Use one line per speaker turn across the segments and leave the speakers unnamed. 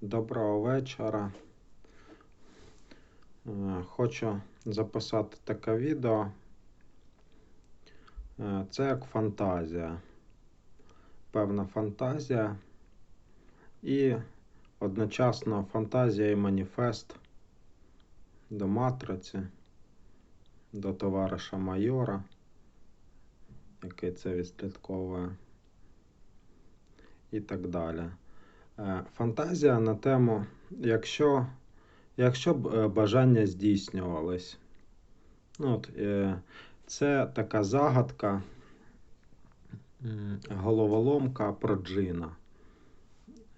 Доброго вечора. Е, Хочу записати таке відео. Е, Це як фантазія. Певна фантазія і одночасно фантазія і маніфест до матриці, до товариша майора, який це відслідковує, і так далі. Е, Фантазія на тему, якщо, якщо б е, бажання здійснювались. Ну, от, е, це така загадка, головоломка про джина.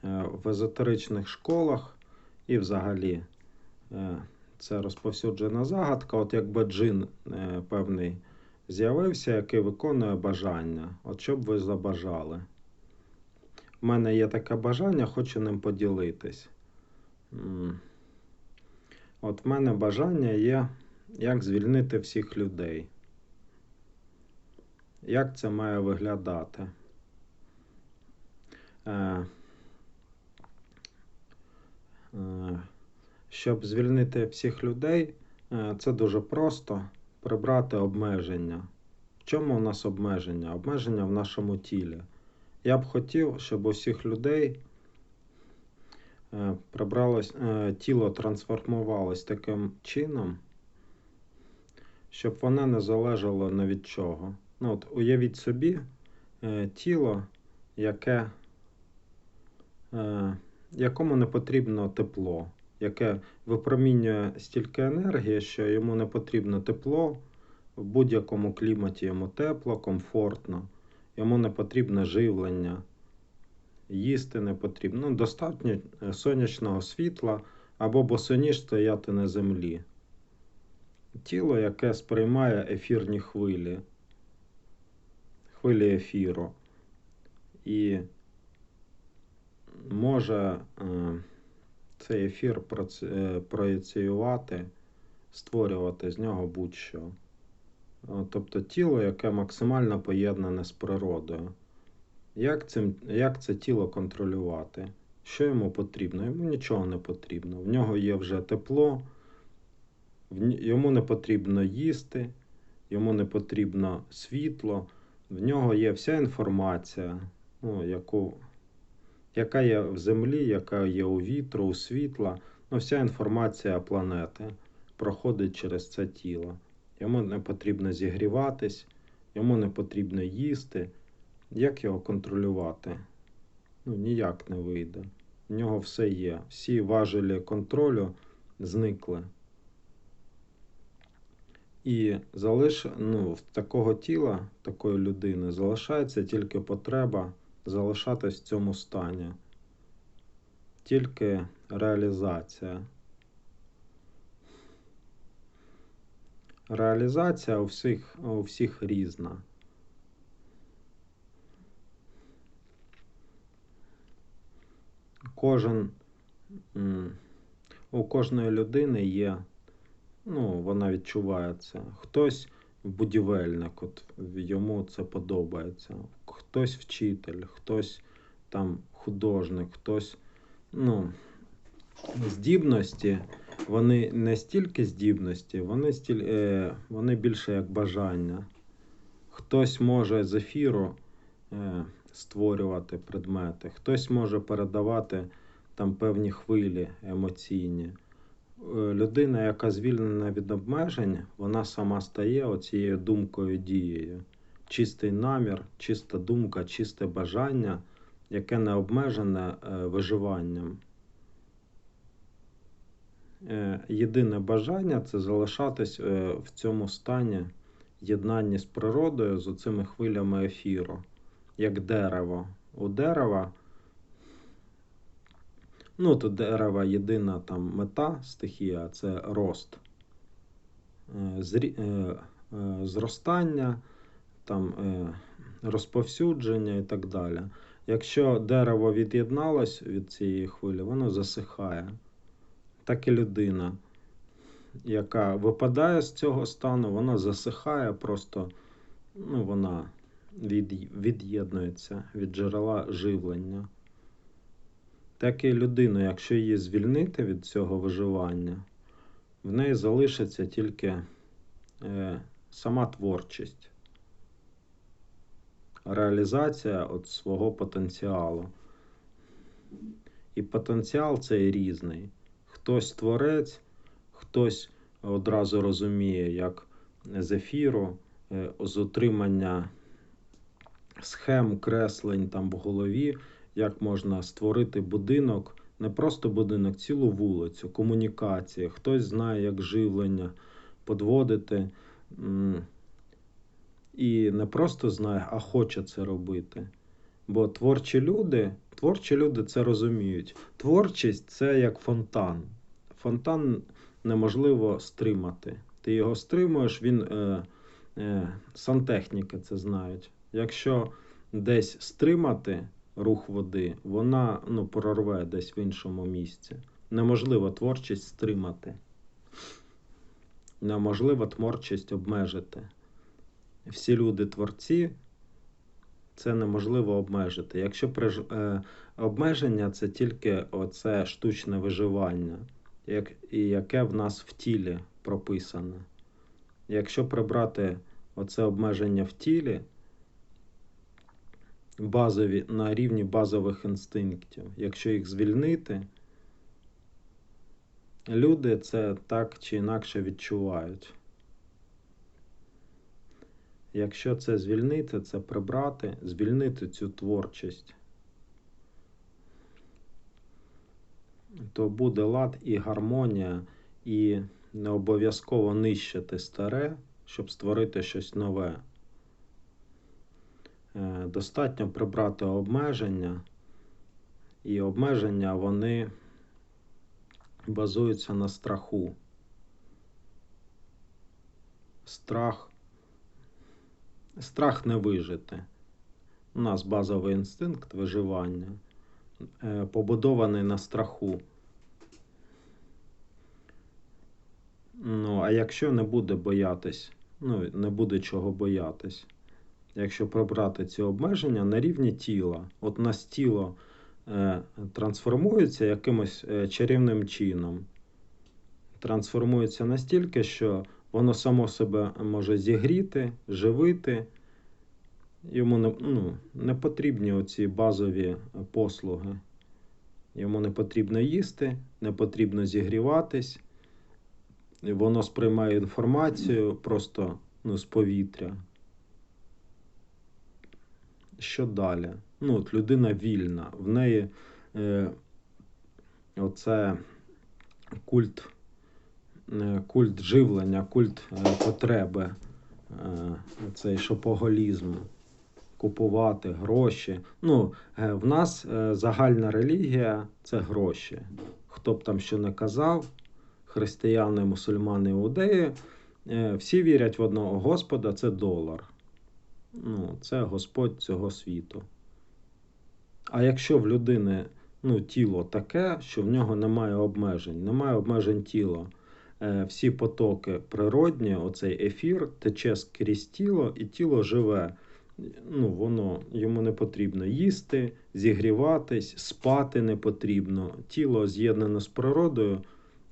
В езотеричних школах і взагалі це розповсюджена загадка. От якби джин певний з'явився, який виконує бажання. От що б ви забажали? У мене є таке бажання, хочу ним поділитись. От в мене бажання є, як звільнити всіх людей. Як це має виглядати? Е, е, Щоб звільнити всіх людей, е, це дуже просто прибрати обмеження. В чому у нас обмеження? Обмеження в нашому тілі. Я б хотів, щоб у всіх людей е, прибралось, е, тіло трансформувалось таким чином, щоб воно не залежало ні від чого. Ну, от, уявіть собі е, тіло, яке, якому не потрібно тепло, яке випромінює стільки енергії, що йому не потрібно тепло, в будь-якому кліматі йому тепло, комфортно. Йому не потрібне живлення, їсти не потрібно. Ну, достатньо е, сонячного світла або босоніж стояти на землі. Тіло, яке сприймає ефірні хвилі, хвилі ефіру. І може е, цей ефір е, проєціювати, створювати з нього будь-що. О, Тобто тіло, яке максимально поєднане з природою. Як, цим, як це тіло контролювати? Що йому потрібно? Йому нічого не потрібно. В нього є вже тепло, йому не потрібно їсти, йому не потрібно світло, в нього є вся інформація, ну, яку, яка є в землі, яка є у вітру, у світла. Ну, вся інформація планети проходить через це тіло. Йому не потрібно зігріватись, йому не потрібно їсти. Як його контролювати? Ну, ніяк не вийде. В нього все є. Всі важелі контролю зникли. І залиш... ну, в такого тіла, такої людини, залишається тільки потреба залишатись в цьому стані. Тільки реалізація. Реалізація у всіх, у всіх різна. Кожен, у кожної людини є, ну, вона відчуває це. Хтось будівельник, от йому це подобається. Хтось вчитель, хтось там художник, хтось, ну, здібності, вони не стільки здібності, вони, стіль, е, вони більше як бажання. Хтось може з ефіру е, створювати предмети, хтось може передавати там певні хвилі емоційні. Е, Людина, яка звільнена від обмежень, вона сама стає оцією думкою дією. Чистий намір, чиста думка, чисте бажання, яке не обмежене е, виживанням. Е, Єдине бажання це залишатись е, в цьому стані єднанні з природою, з оцими хвилями ефіру, як дерево. У дерева, ну, то дерева єдина там мета стихія це рост, Е, зростання, там, розповсюдження і так далі. Якщо дерево від'єдналось від цієї хвилі, воно засихає. Так і людина, яка випадає з цього стану, вона засихає, просто ну, вона від, від'єднується від джерела живлення. Так і людину, якщо її звільнити від цього виживання, в неї залишиться тільки е, сама творчість, реалізація от свого потенціалу. І потенціал цей різний. Хтось творець, хтось одразу розуміє, як з е, з отримання схем, креслень там в голові, як можна створити будинок, не просто будинок, цілу вулицю, комунікації. Хтось знає, як живлення подводити. І не просто знає, а хоче це робити. Бо творчі люди, творчі люди це розуміють. Творчість це як фонтан. Фонтан неможливо стримати. Ти його стримуєш, він е, е, сантехніки це знають. Якщо десь стримати рух води, вона ну, прорве десь в іншому місці. Неможливо творчість стримати. Неможливо творчість обмежити. Всі люди творці, це неможливо обмежити. Якщо приж... е, обмеження це тільки оце штучне виживання, як... і яке в нас в тілі прописане. Якщо прибрати оце обмеження в тілі, базові, на рівні базових інстинктів, якщо їх звільнити, люди це так чи інакше відчувають. Якщо це звільнити, це прибрати, звільнити цю творчість, то буде лад і гармонія, і не обов'язково нищити старе, щоб створити щось нове. Е, достатньо прибрати обмеження, і обмеження вони базуються на страху. Страх Страх не вижити. У нас базовий інстинкт виживання, побудований на страху. Ну, а якщо не буде боятись, ну, не буде чого боятись, якщо прибрати ці обмеження на рівні тіла, от нас тіло е, трансформується якимось е, чарівним чином, трансформується настільки, що воно само себе може зігріти, живити. Йому не ну, не потрібні оці базові послуги. Йому не потрібно їсти, не потрібно зігріватись. Воно сприймає інформацію просто ну, з повітря. Що далі? Ну, от Людина вільна, в неї е, оце культ Е, культ живлення, культ е, потреби, е, цей шопоголізм, купувати гроші. Ну, В нас загальна релігія це гроші. Хто б там що не казав, християни, мусульмани, іудеї, всі вірять в одного Господа це долар. Ну, Це Господь цього світу. А якщо в людини ну, тіло таке, що в нього немає обмежень, немає обмежень тіла, Е, всі потоки природні, оцей ефір тече скрізь тіло, і тіло живе. Ну, Воно йому не потрібно їсти, зігріватись, спати не потрібно. Тіло з'єднане з природою,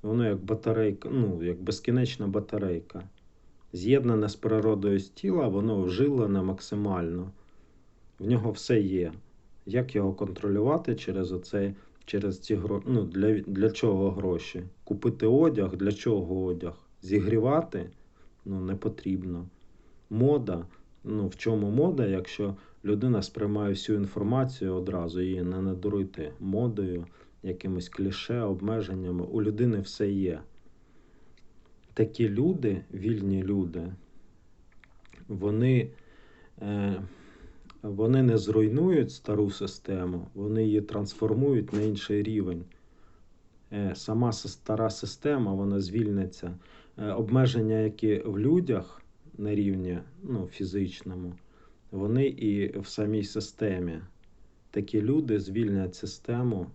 воно як батарейка, ну, як безкінечна батарейка. З'єднане з природою з тіла, воно вжилене максимально. В нього все є. Як його контролювати через оцей через ці гроші. Ну, для, для чого гроші? Купити одяг, для чого одяг? Зігрівати ну, не потрібно. Мода. Ну, в чому мода, якщо людина сприймає всю інформацію одразу, її не надурити модою, якимось кліше, обмеженнями. У людини все є. Такі люди, вільні люди, вони. Е, вони не зруйнують стару систему, вони її трансформують на інший рівень. Е, сама стара система вона звільниться. Е, обмеження, які в людях на рівні ну, фізичному, вони і в самій системі. Такі люди звільнять систему,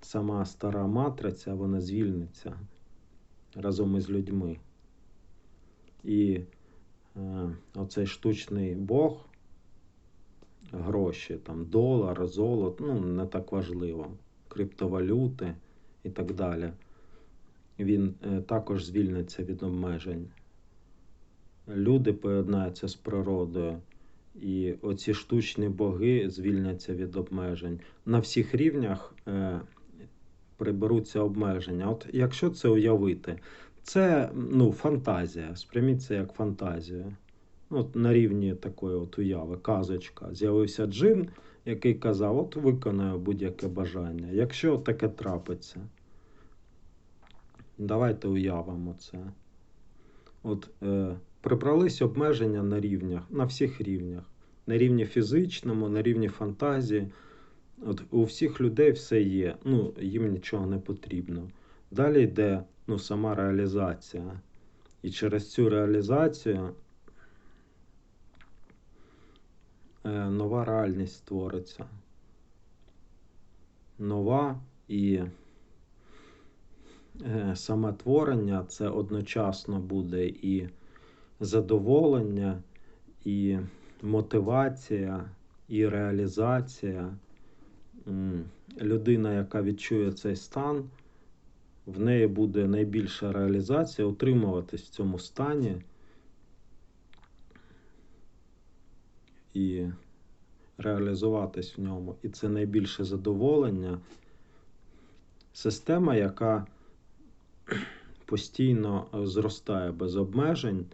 сама стара матриця, вона звільниться разом із людьми. І е, оцей штучний Бог гроші, там долар, золото, ну не так важливо. криптовалюти і так далі. Він е, також звільниться від обмежень. Люди поєднаються з природою, і оці штучні боги звільняться від обмежень. На всіх рівнях е, приберуться обмеження. От якщо це уявити, це ну, фантазія. Сприйміть це як фантазію. Ну, От на рівні такої от уяви, казочка. З'явився джин, який казав: от виконаю будь-яке бажання. Якщо таке трапиться, давайте уявимо це. От е, прибрались обмеження на рівнях, на всіх рівнях. На рівні фізичному, на рівні фантазії. От у всіх людей все є, ну, їм нічого не потрібно. Далі йде ну, сама реалізація. І через цю реалізацію е, нова реальність створиться. Нова і е, саме творення це одночасно буде і задоволення, і мотивація, і реалізація. Людина, яка відчує цей стан, в неї буде найбільша реалізація, утримуватись в цьому стані і реалізуватись в ньому. І це найбільше задоволення. Система, яка постійно зростає без обмежень,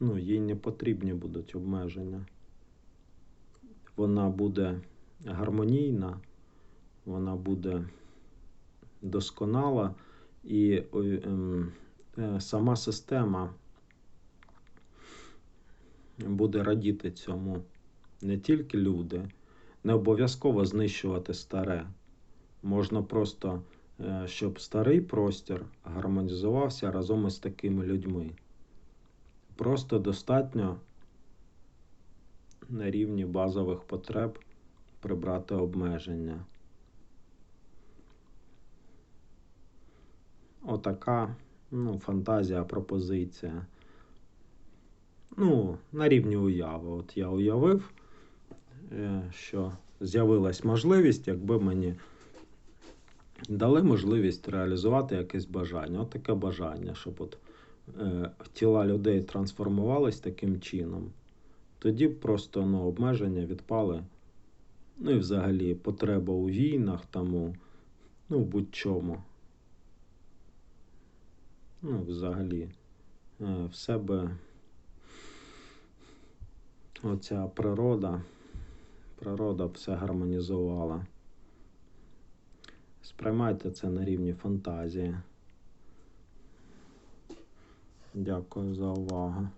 ну, їй не потрібні будуть обмеження. Вона буде гармонійна, вона буде досконала, і ем, е, сама система буде радіти цьому. Не тільки люди, не обов'язково знищувати старе. Можна просто, е, щоб старий простір гармонізувався разом із такими людьми. Просто достатньо на рівні базових потреб прибрати обмеження. Отака ну, фантазія, пропозиція. Ну, на рівні уяви. От я уявив, е, що з'явилась можливість, якби мені дали можливість реалізувати якесь бажання. От таке бажання, щоб от, тіла людей трансформувались таким чином. Тоді просто ну, обмеження відпали. Ну і взагалі потреба у війнах, тому, ну, будь-чому. Ну, взагалі, е, в себе оця природа, природа все гармонізувала. Сприймайте це на рівні фантазії. Дякую за увагу.